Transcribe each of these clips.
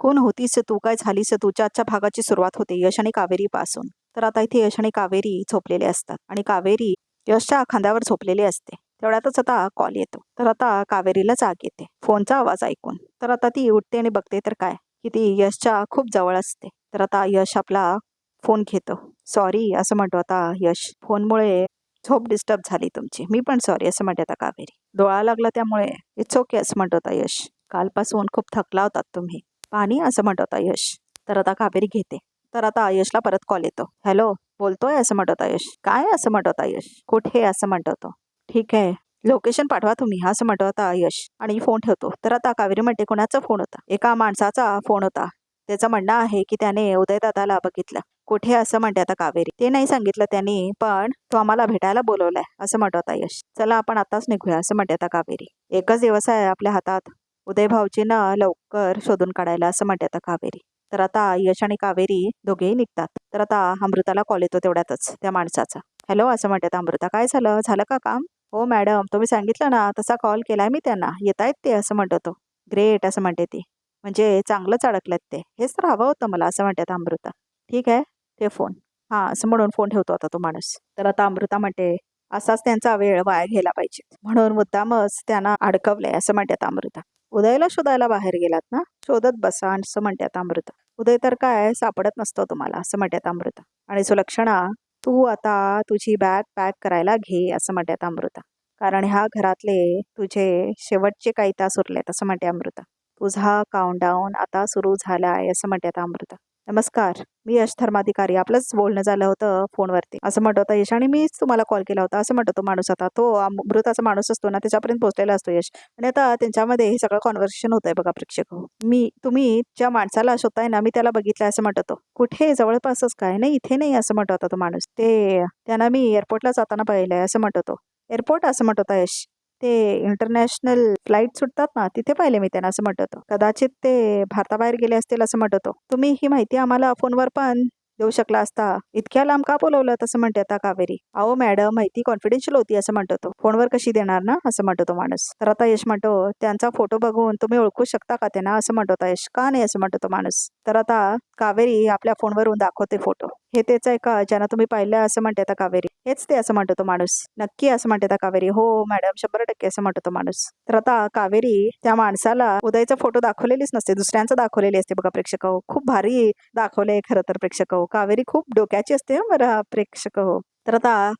कोण होतीस तू काय झालीस तुझ्या आजच्या भागाची सुरुवात होते यश आणि कावेरी पासून तर आता इथे यश आणि कावेरी झोपलेले असतात आणि कावेरी यशच्या खांद्यावर झोपलेली असते. तेवढ्यातच आता कॉल येतो. तर आता कावेरीला जाग येते. फोनचा आवाज ऐकून. तर आता ती उठते आणि बघते तर काय? की ती यशच्या खूप जवळ असते. तर आता यश आपला फोन घेतो. सॉरी असं म्हणतो आता यश. फोनमुळे झोप डिस्टर्ब झाली तुमची. मी पण सॉरी असं म्हणते आता कावेरी. डोळा लागला त्यामुळे इट्स ओके असं म्हणतो आता यश. कालपासून खूप थकला होतात तुम्ही. पाणी असं म्हणत होता यश. तर आता कावेरी घेते. तर आता आयशला परत कॉल येतो. हॅलो बोलतोय असं म्हणत होता यश. काय असं म्हणत होता यश? कुठे असं म्हणत होतो? ठीक आहे. लोकेशन पाठवा तुम्ही असं म्हणत होता यश. आणि फोन ठेवतो. तर आता कावेरी म्हणते कोणाचा फोन होता? एका माणसाचा फोन होता. त्याचं म्हणणं आहे की त्याने उदयदादाला बघितलं. कुठे असं म्हणते आता कावेरी? ते नाही सांगितलं त्यांनी पण तो आम्हाला भेटायला बोलवलाय असं म्हणत होता यश. चला आपण आताच निघूया असं म्हणते आता कावेरी. एकच दिवस आहे आपल्या हातात. उदय ना लवकर शोधून काढायला असं म्हणते आता कावेरी. तर आता यश आणि कावेरी दोघेही निघतात. तर आता अमृताला कॉल येतो तेवढ्यातच त्या माणसाचा. हॅलो असं म्हणतात अमृता. काय झालं? झालं का काम? हो मॅडम तुम्ही सांगितलं ना तसा कॉल केलाय मी त्यांना. येत आहेत ते असं म्हणतो तो. ग्रेट असं म्हणते ती. म्हणजे चांगलंच अडकलेत ते. हेच तर हवं होतं मला असं म्हणतात अमृता. ठीक आहे? ते फोन हां असं म्हणून फोन ठेवतो आता तो माणूस. तर आता अमृता म्हणते असाच त्यांचा वेळ वाया घ्यायला पाहिजे. म्हणून मुद्दामच त्यांना अडकवलंय असं म्हणतात अमृता. उदयला शोधायला बाहेर गेलात ना? शोधत बसा असं म्हणतात अमृता. उदय तर काय? सापडत नसतो तुम्हाला असं म्हणतात अमृता. आणि सुलक्षणा तू आता तुझी बॅग पॅक करायला घे असं म्हणतात अमृता. कारण ह्या घरातले तुझे शेवटचे काही तास उरलेत असं म्हणते अमृता. तुझा काउंटडाऊन आता सुरू झाला आहे असं म्हणतात अमृता. नमस्कार मी यश धर्माधिकारी. आपलंच बोलणं झालं होतं फोनवरती. असं म्हणत होता यश आणि मीच तुम्हाला कॉल केला होता. असं म्हणतो होतो माणूस आता. तो अमृताचा माणूस असतो ना त्याच्यापर्यंत पोहोचलेला असतो यश. आणि आता त्यांच्यामध्ये हे सगळं कॉन्व्हर्सेशन होत आहे बघा प्रेक्षक. हो. मी तुम्ही ज्या माणसाला शोधताय ना मी त्याला बघितलं असं म्हणत होतो. कुठे? जवळपासच काय? नाही इथे नाही असं म्हणत होता तो माणूस. ते त्यांना मी एअरपोर्टला जाताना पाहिलंय असं म्हणत होतो. एअरपोर्ट असं म्हणत होता यश. ते इंटरनॅशनल फ्लाईट सुटतात ना तिथे पाहिले मी त्यांना असं म्हणत होतो. कदाचित ते भारताबाहेर गेले असतील असं म्हणत होतो. तुम्ही ही माहिती आम्हाला फोनवर पण देऊ शकला असता. इतक्या लांब का बोलवलं तसं म्हणते आता कावेरी. अहो मॅडम माहिती कॉन्फिडेन्शियल होती असं म्हणतो तो. फोनवर कशी देणार ना? असं म्हणतो तो माणूस. तर आता यश म्हणतो त्यांचा फोटो बघून तुम्ही ओळखू शकता का त्यांना? असं म्हणतो यश. का नाही? असं म्हणतो तो माणूस. तर आता कावेरी आपल्या फोनवरून दाखवते फोटो. हे तेच आहे का? ज्यांना तुम्ही पाहिलं असं म्हणते आता कावेरी. हेच ते असं म्हणतो तो माणूस. नक्की असं म्हणते आता कावेरी. हो मॅडम शंभर टक्के असं म्हणतो तो माणूस. तर आता कावेरी त्या माणसाला उदयचा फोटो दाखवलेलीच नसते. दुसऱ्यांचा दाखवलेली असते बघा प्रेक्षक. खूप भारी दाखवले खरं तर प्रेक्षक. कावेरी खूप डोक्याची असते बरं प्रेक्षक हो. तर आता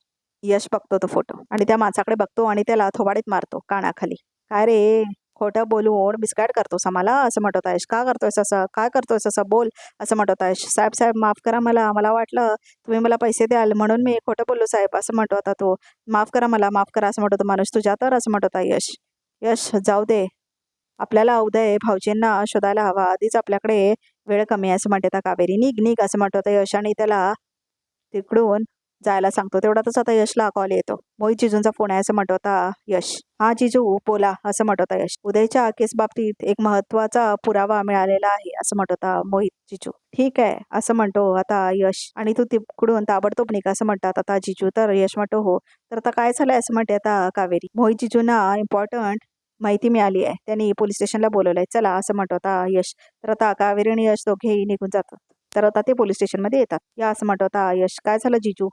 यश बघतो तो फोटो आणि त्या माणसाकडे बघतो आणि त्याला थोबाडीत मारतो कानाखाली. काय रे? खोटं बोलून बिस्काट करतोस आम्हाला? असं म्हणत होता यश. का करतोयस असं? काय करतोयस असं? बोल असं म्हणत होता यश. साहेब साहेब माफ करा मला. मला वाटलं तुम्ही मला पैसे द्याल म्हणून मी खोटं बोललो साहेब असं म्हणत होता तो. माफ करा मला माफ करा असं म्हणत होता माणूस. तुझ्या तर असं म्हणत होता यश. यश जाऊ दे. आपल्याला उदय भाऊजींना शोधायला हवा. आधीच आपल्याकडे वेळ कमी असं म्हणते आता कावेरी निघ निघ असं म्हणत आता यश आणि त्याला तिकडून जायला सांगतो. तेवढ्यातच आता यशला कॉल येतो. मोहित जिजूंचा फोन आहे असं म्हणत होता यश. हा जिजू बोला असं म्हणत होता यश. उदयच्या केस बाबतीत एक महत्त्वाचा पुरावा मिळालेला आहे असं म्हणत होता मोहित जिजू. ठीक आहे असं म्हणतो आता यश. आणि तू तिकडून ताबडतोब निघ असं म्हणतात आता जिजू. तर यश म्हणतो हो. तर आता काय झालंय असं म्हणते आता कावेरी. मोहित जिजूंना इम्पॉर्टंट माहिती मिळाली आहे. त्यांनी पोलीस स्टेशनला बोलवलंय. चला असं म्हणतो आता यश. तर आता कावेरी आणि यश दोघेही निघून जातात. तर आता ते पोलीस स्टेशनमध्ये येतात. या असं म्हणतो आता यश. काय झालं जिजू?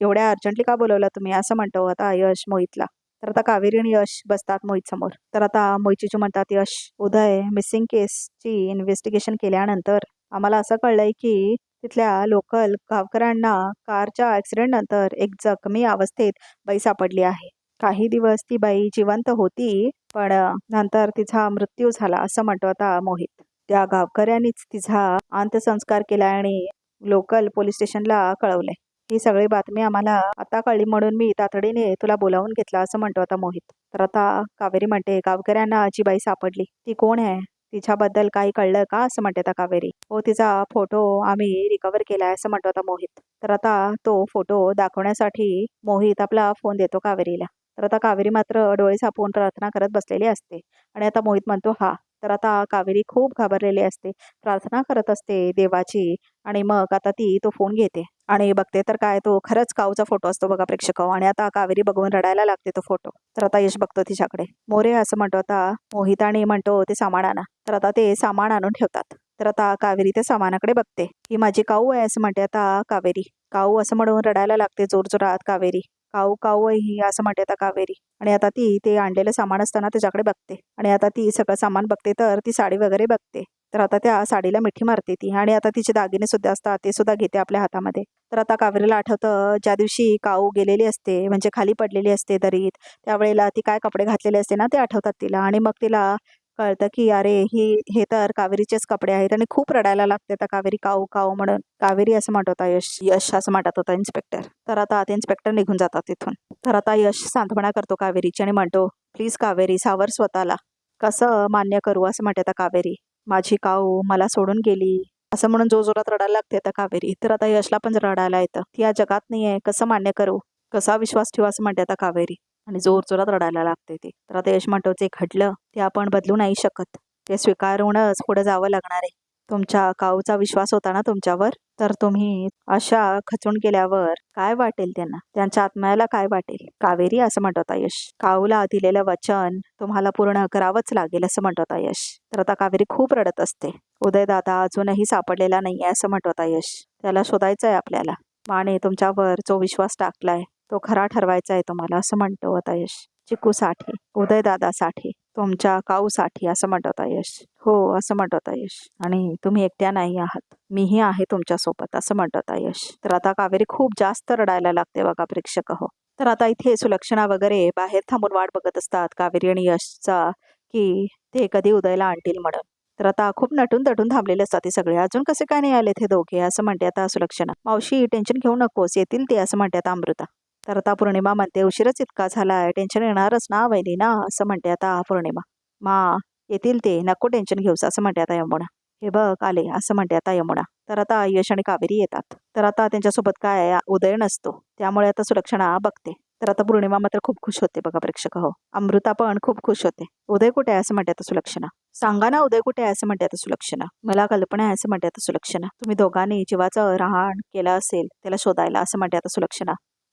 एवढ्या अर्जंटली का बोलवलं तुम्ही? असं म्हणतो आता यश मोहितला. तर आता कावेरी आणि यश बसतात मोहित समोर तर आता मोहित जिजू म्हणतात यश उदय मिसिंग केसची इन्व्हेस्टिगेशन केल्यानंतर आम्हाला असं कळलंय की तिथल्या लोकल गावकऱ्यांना कारच्या ऍक्सिडेंट नंतर एक जखमी अवस्थेत बाई सापडली आहे. काही दिवस ती बाई जिवंत होती पण नंतर तिचा मृत्यू झाला असं म्हणतो आता मोहित. त्या गावकऱ्यांनीच तिचा अंत्यसंस्कार केला आणि लोकल पोलीस स्टेशनला कळवलंय ही सगळी बातमी आम्हाला आता कळली म्हणून मी तातडीने तुला बोलावून घेतला असं म्हणतो आता मोहित. तर आता कावेरी म्हणते गावकऱ्यांना जी बाई सापडली. ती कोण आहे? तिच्याबद्दल काही कळलं का? असं म्हणते आता कावेरी. हो तिचा फोटो आम्ही रिकवर केलाय असं म्हणतो आता मोहित. तर आता तो फोटो दाखवण्यासाठी मोहित आपला फोन देतो कावेरीला. तर आता कावेरी मात्र डोळे झापून प्रार्थना करत बसलेली असते. आणि आता मोहित म्हणतो हा तर आता कावेरी खूप घाबरलेली असते. प्रार्थना करत असते देवाची आणि मग आता ती तो फोन घेते. आणि बघते तर काय तो खरंच काऊचा फोटो असतो बघा प्रेक्षक. आणि आता कावेरी बघून रडायला लागते तो फोटो. तर आता यश बघतो तिच्याकडे. मोरे असं म्हणतो आता मोहित आणि म्हणतो ते सामान आणा. तर आता ते सामान आणून ठेवतात. तर आता कावेरी त्या सामानाकडे बघते. ही माझी काऊ आहे असं म्हणते आता कावेरी. काऊ असं म्हणून रडायला लागते जोरजोरात कावेरी. काऊ काऊ आहे ही असं म्हणते आता कावेरी. आणि आता ती ते आणलेलं सामान असताना त्याच्याकडे बघते. आणि आता ती सगळं सामान बघते तर ती साडी वगैरे बघते. तर आता त्या साडीला मिठी मारते ती. आणि आता तिचे दागिने सुद्धा असतात ते सुद्धा घेते आपल्या हातामध्ये. तर आता कावेरीला आठवतं ज्या दिवशी काऊ गेलेली असते म्हणजे खाली पडलेली असते दरीत त्यावेळेला ती काय कपडे घातलेले असते ना ते आठवतात तिला. आणि मग तिला कळतं की अरे ही हे तर कावेरीचेच कपडे आहेत आणि खूप रडायला लागते. आता कावेरी काऊ काऊ म्हणून. कावेरी असं म्हणत होता यश यश असं म्हणत होता इन्स्पेक्टर तर आता आता इन्स्पेक्टर निघून जातात तिथून. तर आता यश सांत्वना करतो कावेरीची आणि म्हणतो प्लीज कावेरी सावर स्वतःला. कसं मान्य करू? असं म्हणते आता कावेरी. माझी काऊ मला सोडून गेली. असं म्हणून जो जोरात रडायला लागते आता कावेरी. तर आता यशला पण रडायला येतं. ती या जगात नाही आहे कसं मान्य करू? कसा विश्वास ठेवा? असं म्हणते आता कावेरी. आणि जोर जोरात रडायला लागते ते. तर आता यश म्हणतो जे घडलं ते आपण बदलू नाही शकत. ते स्वीकारूनच पुढे जावं लागणार आहे. तुमच्या काऊचा विश्वास होता ना तुमच्यावर? तर तुम्ही अशा खचून गेल्यावर काय वाटेल त्यांना? त्यांच्या आत्म्याला काय वाटेल? कावेरी असं म्हणत होता यश. काऊला दिलेलं वचन तुम्हाला पूर्ण करावंच लागेल असं म्हणत होता यश. तर आता कावेरी खूप रडत असते. उदय दादा अजूनही सापडलेला नाहीये असं म्हणत होता यश. त्याला शोधायचं आहे आपल्याला. माने तुमच्यावर जो विश्वास टाकलाय तो खरा ठरवायचा आहे तुम्हाला असं म्हणतो आता यश. चिकू साठे उदयदादा साठे साठी तुमच्या काऊ साठी असं म्हणत यश. हो असं म्हणत यश. आणि तुम्ही एकट्या नाही आहात. मीही आहे तुमच्यासोबत असं म्हणत यश. तर आता कावेरी खूप जास्त रडायला लागते बघा प्रेक्षक हो. तर आता इथे सुलक्षणा वगैरे बाहेर थांबून वाट बघत असतात कावेरी आणि यशचा की ते कधी उदयला आणतील म्हणून. तर आता खूप नटून तटून थांबलेले असतात ते सगळे. अजून कसे काय नाही आले ते दोघे असं म्हणते आता सुलक्षणा. मावशी टेन्शन घेऊ नकोस येतील ते असं म्हणते आता अमृता. तर आता पौर्णिमा म्हणते उशीरच इतका झालाय टेन्शन येणारच ना वहिनी ना असं म्हणते आता पौर्णिमा. मा येतील ते नको टेन्शन घेऊस असं म्हणते आता यमुना. हे बघ आले असं म्हणते आता यमुना. तर आता यश आणि कावेरी येतात. तर आता त्यांच्यासोबत काय उदय नसतो. त्यामुळे आता सुलक्षणा बघते. तर आता पौर्णिमा मात्र खूप खुश होते बघा प्रेक्षक हो. अमृता पण खूप खुश होते. उदय कुठे आहे असं म्हणते आता सुलक्षणा. सांगा ना उदय कुठे आहे असं म्हणते आता सुलक्षणा. मला कल्पना आहे असं म्हणते आता सुलक्षणा. तुम्ही दोघांनी जीवाचं रहाण केलं असेल त्याला शोधायला असं म्हणते आता सुलक्षणा.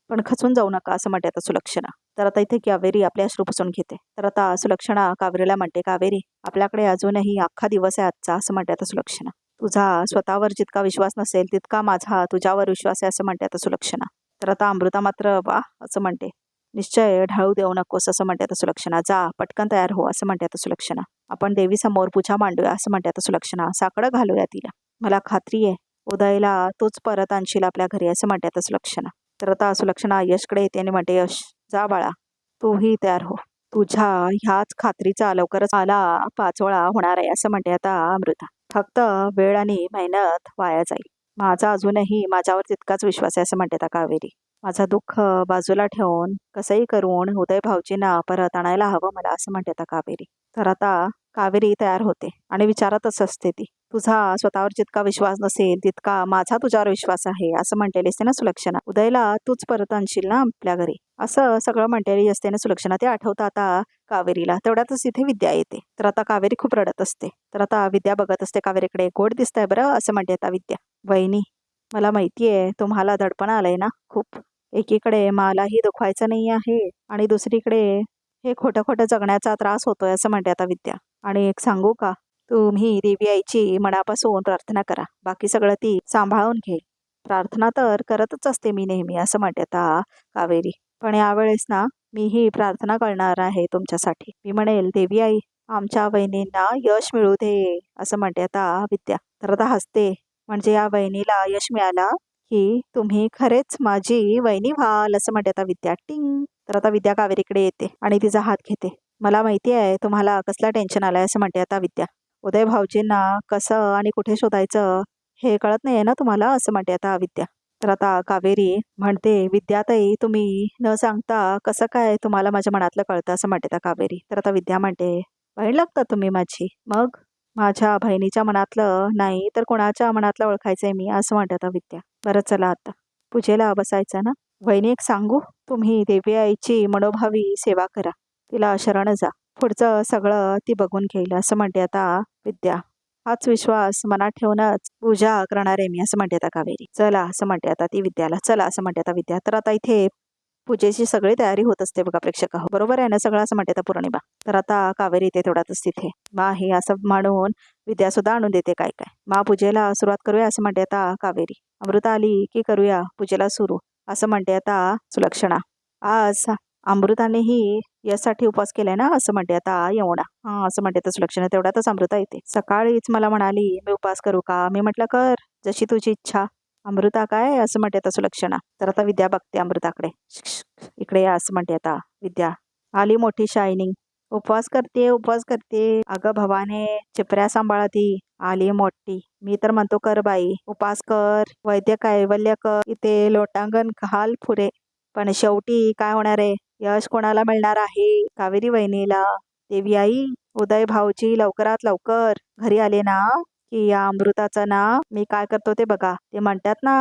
पण खचून जाऊ नका असं म्हणते आता सुलक्षणा. तर आता इथे कावेरी आपले अश्रू पुसून घेते. तर आता सुलक्षणा कावेरीला म्हणते कावेरी आपल्याकडे अजूनही अख्खा दिवस आहे आजचा असं म्हणते आता सुलक्षणा. तुझा स्वतःवर जितका विश्वास नसेल तितका माझा तुझ्यावर विश्वास आहे असं म्हणते आता सुलक्षणा. तर आता अमृता मात्र वा असं म्हणते. निश्चय ढाळू देऊ नकोस असं म्हणते आता सुलक्षणा. जा पटकन तयार हो असं म्हणते आता सुलक्षणा. आपण देवी समोर पूजा मांडूया असं म्हणते आता सुलक्षणा. साकडं घालूया तिला. मला खात्री आहे उदयला तोच परत आणशील आपल्या घरी असं म्हणते आता सुलक्षणा. तर आता सुलक्षणा यशकडे येते आणि म्हणते यश जा बाळा तूही तयार हो. तुझ्या ह्याच खात्रीचा लवकरच आला पाचोळा होणार आहे असं म्हणते आता अमृता. फक्त वेळ आणि मेहनत वाया जाईल. माझा अजूनही माझ्यावर तितकाच विश्वास आहे असं म्हणते आता कावेरी. माझं दुःख बाजूला ठेवून कसंही करून उदय भाऊजींना परत आणायला हवं मला असं म्हणते आता कावेरी. तर आता कावेरी तयार होते आणि विचारतच असते ती. तुझा स्वतःवर जितका विश्वास नसेल तितका माझा तुझ्यावर विश्वास आहे असं म्हटलेली असते ना सुलक्षणा. उदयला तूच परत आणशील ना आपल्या घरी? असं सगळं म्हटलेली असते ना सुलक्षणा. ते आठवतं आता कावेरीला. तेवढ्यातच इथे विद्या येते. तर आता कावेरी खूप रडत असते. तर आता विद्या बघत असते कावेरीकडे गोड दिसतंय बरं असं म्हणते आता विद्या. वहिनी मला माहिती आहे तुम्हाला दडपण आलंय ना खूप. एकीकडे मलाही दुखवायचं नाही आहे आणि दुसरीकडे हे खोटं खोटं जगण्याचा त्रास होतोय असं म्हणते आता विद्या. आणि एक सांगू का? तुम्ही देवी आईची मनापासून प्रार्थना करा. बाकी सगळं ती सांभाळून घे. प्रार्थना तर करतच असते मी नेहमी असं म्हणते आता कावेरी. पण यावेळेस ना मी ही प्रार्थना करणार आहे तुमच्यासाठी. मी म्हणेल देवी आई आमच्या वहिनींना यश मिळू दे असं म्हणते आता विद्या. तर आता हसते. म्हणजे या वहिनीला यश मिळाला की तुम्ही खरेच माझी वहिनी व्हाल असं म्हणते आता विद्या. टिंग. तर आता विद्या कावेरीकडे येते आणि तिचा हात घेते. मला माहिती आहे तुम्हाला कसला टेन्शन आलाय असं म्हणते आता विद्या. उदय भाऊजींना कसं आणि कुठे शोधायचं हे कळत नाही आहे ना तुम्हाला असं म्हणते आता विद्या. तर आता कावेरी म्हणते विद्याताई तुम्ही न सांगता कसं काय तुम्हाला माझ्या मनातलं कळतं? असं म्हणते आता कावेरी. तर आता विद्या म्हणते बहीण लागता तुम्ही माझी. मग माझ्या बहिणीच्या मनातलं नाही तर कोणाच्या मनातलं ओळखायचंय मी असं म्हणते आता विद्या बरं चला आता. पूजेला बसायचं ना? वहिनी एक सांगू? तुम्ही देवी आईची मनोभावी सेवा करा. तिला शरण जा. पुढचं सगळं ती बघून घेईल असं म्हणते आता विद्या. हाच विश्वास मनात ठेवूनच पूजा करणार आहे मी असं म्हणते आता कावेरी. चला असं म्हणते आता ती विद्याला. चला असं म्हणते आता विद्या. तर आता इथे पूजेची सगळी तयारी होत असते बघा प्रेक्षक हो बरोबर आहे ना सगळं? असं म्हणते आता पौर्णिमा. तर आता कावेरी येते तेवढ्यातच तिथे मा हे असं म्हणून विद्या सुद्धा आणून देते काय काय. मा पूजेला सुरुवात करूया असं म्हणते आता कावेरी. अमृता आली की करूया पूजेला सुरू. असं म्हणते आता सुलक्षणा. आज अमृतानेही यासाठी उपवास केलाय ना? असं म्हणते आता यमुना. हा असं म्हणते तर सुलक्षणा. तेवढ्यातच अमृता येते. सकाळीच मला म्हणाली मी उपवास करू का? मी म्हटलं कर. जशी तुझी इच्छा. अमृता काय? असं म्हणते आता सुलक्षणा. तर आता विद्या बघते अमृताकडे. इकडे या असं म्हणते आता विद्या. आली मोठी शायनिंग उपवास करते उपवास करते. अगं भवाने चिपऱ्या सांभाळती आली मोठी. मी तर म्हणतो कर बाई उपास कर. वैद्य कैवल्य कर. इथे लोटांगण घाल फुरे. पण शेवटी काय होणार आहे? यश कोणाला मिळणार आहे? कावेरी वहिनीला. देवी आई उदय भाऊजी लवकरात लवकर. घरी आले ना? की या अमृताचं ना मी काय करतो ते बघा. ते म्हणतात ना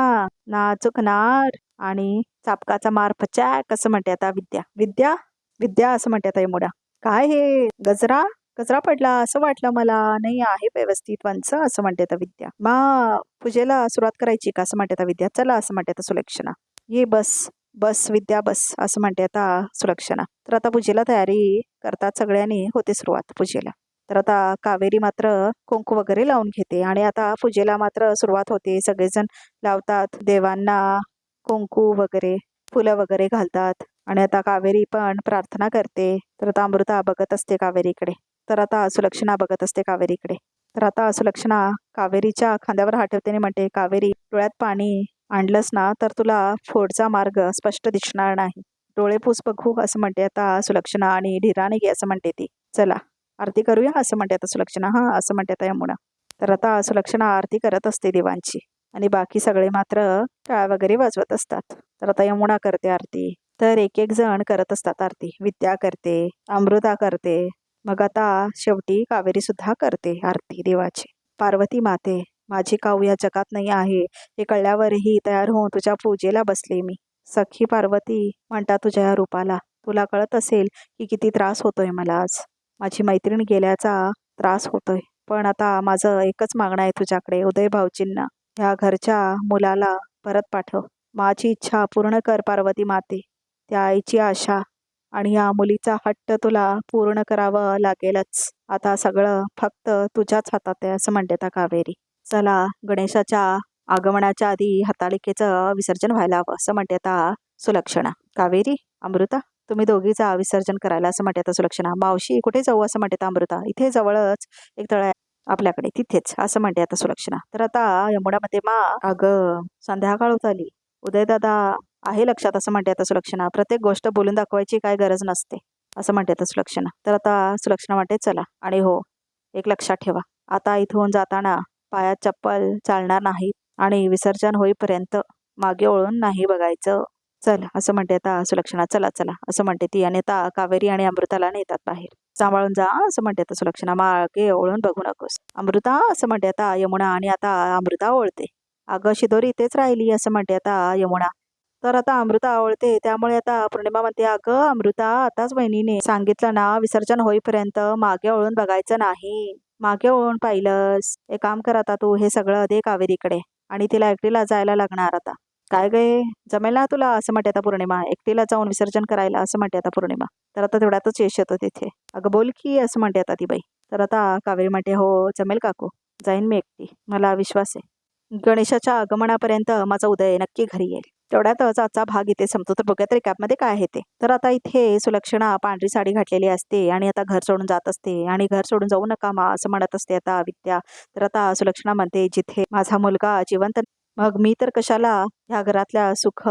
ना चुकणार आणि चापकाचा मार पचाक असं म्हणते आता विद्या. विद्या? विद्या असं म्हणते आता मुडा काय हे? गजरा? गजरा पडला असं वाटलं मला. नाही आहे व्यवस्थित वंच असं म्हणते आता विद्या. मा पूजेला सुरुवात करायची का असं म्हणते आता विद्या. चला असं म्हणते आता सुलक्षणा. ये बस. बस विद्या बस असं म्हणते आता सुलक्षणा. तर आता पूजेला तयारी करतात सगळ्यांनी. होते सुरुवात पूजेला. तर आता कावेरी मात्र कुंकू वगैरे लावून घेते आणि आता पूजेला मात्र सुरुवात होते. सगळेजण लावतात देवांना कुंकू वगैरे फुलं वगैरे घालतात आणि आता कावेरी पण प्रार्थना करते. तर आता अमृता बघत असते कावेरीकडे. तर आता सुलक्षणा बघत असते कावेरीकडे. तर आता सुलक्षणा कावेरीच्या खांद्यावर हात ठेवते म्हणते कावेरी डोळ्यात पाणी आणलंस ना तर तुला फोडचा मार्ग स्पष्ट दिसणार नाही. डोळे पूस बघू असं म्हणते आता सुलक्षणा आणि ढिराने घे असं म्हणते ती. चला. आरती करूया असं म्हणते सुलक्षणा. हा असं म्हणते यमुना. तर आता सुलक्षणा आरती करत असते देवांची आणि बाकी सगळे मात्र टाळ वगैरे वाजवत असतात. तर आता यमुना करते आरती. तर एक एक जण करत असतात आरती. विद्या करते अमृता करते मग आता शेवटी कावेरी सुद्धा करते आरती देवाची. पार्वती माते माझी काऊ या जगात नाही आहे. हे कळल्यावरही तयार होऊन तुझ्या पूजेला बसले मी. सखी पार्वती म्हणता तुझ्या या रूपाला. तुला कळत असेल की किती त्रास होतोय मला आज. माझी मैत्रीण गेल्याचा त्रास होतोय. पण आता माझं एकच मागणं आहे तुझ्याकडे उदय भाऊजींना. ह्या घरच्या मुलाला परत पाठव. माझी इच्छा पूर्ण कर पार्वती माते. त्या आईची आशा आणि या मुलीचा हट्ट तुला पूर्ण करावं लागेलच. आता सगळं फक्त तुझ्याच हातात आहे असं म्हणते आता कावेरी. चला गणेशाच्या आगमनाच्या आधी हातालिकेचं विसर्जन व्हायला हवं असं म्हणते आता सुलक्षणा. कावेरी अमृता? तुम्ही दोघी जा विसर्जन करायला असं म्हणते आता सुलक्षणा मावशी कुठे जाऊ? असं म्हणते अमृता. इथे जवळच एक तळ आहे आपल्याकडे. तिथेच. असं म्हणते आता सुलक्षणा तर आता यमुनामध्ये मा अगं संध्याकाळ होत आली उदयदादा आहे लक्षात असं म्हणते आता सुलक्षणा प्रत्येक गोष्ट बोलून दाखवायची काय गरज नसते असं म्हणते आता सुलक्षणा तर आता सुलक्षणा म्हणते चला. आणि हो एक लक्षात ठेवा. आता इथून जाताना पायात चप्पल चालणार नाहीत आणि विसर्जन होईपर्यंत मागे वळून नाही बघायचं. चल असं म्हणते आता सुलक्षणा चला चला असं म्हणते ती आणि आता कावेरी आणि अमृताला नेतात बाहेर. सांभाळून जा असं म्हणते आता सुलक्षणा. मागे ओळून बघू नकोस. अमृता असं म्हणते आता यमुना आणि आता अमृता ओळते. अगं शिदोरी इथेच राहिली असं म्हणते आता यमुना. तर आता अमृता आवडते त्यामुळे आता पौर्णिमा म्हणते अगं अमृता आताच बहिणीने सांगितलं ना विसर्जन होईपर्यंत मागे ओळून बघायचं नाही. मागे ओळून पाहिलंस. एक काम कर आता तू हे सगळं दे कावेरीकडे आणि तिला एकटीला जायला लागणार आता. काय गे जमेल ना तुला असं म्हणते आता पौर्णिमा? एकटीला जाऊन विसर्जन करायला असं म्हणते आता पौर्णिमा. तर आता तेवढ्यातच यश येतं तिथे. अगं बोल की असं म्हणते आता ती बाई. तर आता कावेरी म्हणते हो जमेल काकू. जाईन मी एकटी. मला विश्वास आहे. गणेशाच्या आगमनापर्यंत माझा उदय नक्की घरी येईल. तेवढ्यातच आजचा भाग इथे संपतो. तर बघूया तरी कॅपमध्ये काय आहे ते. तर आता इथे सुलक्षणा पांढरी साडी घातलेली असते आणि आता घर सोडून जात असते आणि घर सोडून जाऊ नका मा असं म्हणत असते आता विद्या तर आता सुलक्षणा म्हणते जिथे माझा मुलगा जिवंत मग मी तर कशाला ह्या घरातल्या सुख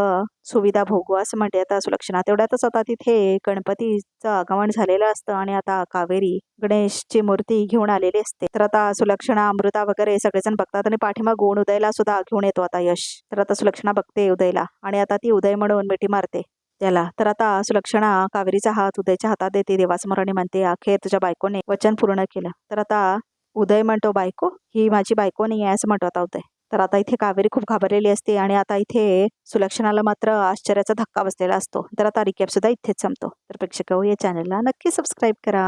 सुविधा भोगू असं म्हणते. आता सुलक्षणा तेवढ्यातच आता तिथे गणपतीचं आगमन झालेलं असतं आणि आता कावेरी गणेशची मूर्ती घेऊन आलेली असते. तर आता सुलक्षणा अमृता वगैरे सगळेजण बघतात आणि पाठीमागून उदयला सुद्धा घेऊन येतो आता यश. तर आता सुलक्षणा बघते उदयला आणि आता ती उदय म्हणून मिठी मारते त्याला. तर आता सुलक्षणा कावेरीचा हात उदयच्या हातात देते. देवासमोर आणि म्हणते अखेर तुझ्या बायकोने वचन पूर्ण केलं. तर आता उदय म्हणतो बायको ही माझी बायको नाही आहे असं म्हणतो आता उदय. तर आता इथे कावेरी खूप घाबरलेली असते आणि आता इथे सुलक्षणाला मात्र आश्चर्याचा धक्का बसलेला असतो. तर आता रिकॅप सुद्धा इथेच संपतो. तर प्रेक्षक हो, या चॅनलला नक्की सबस्क्राईब करा.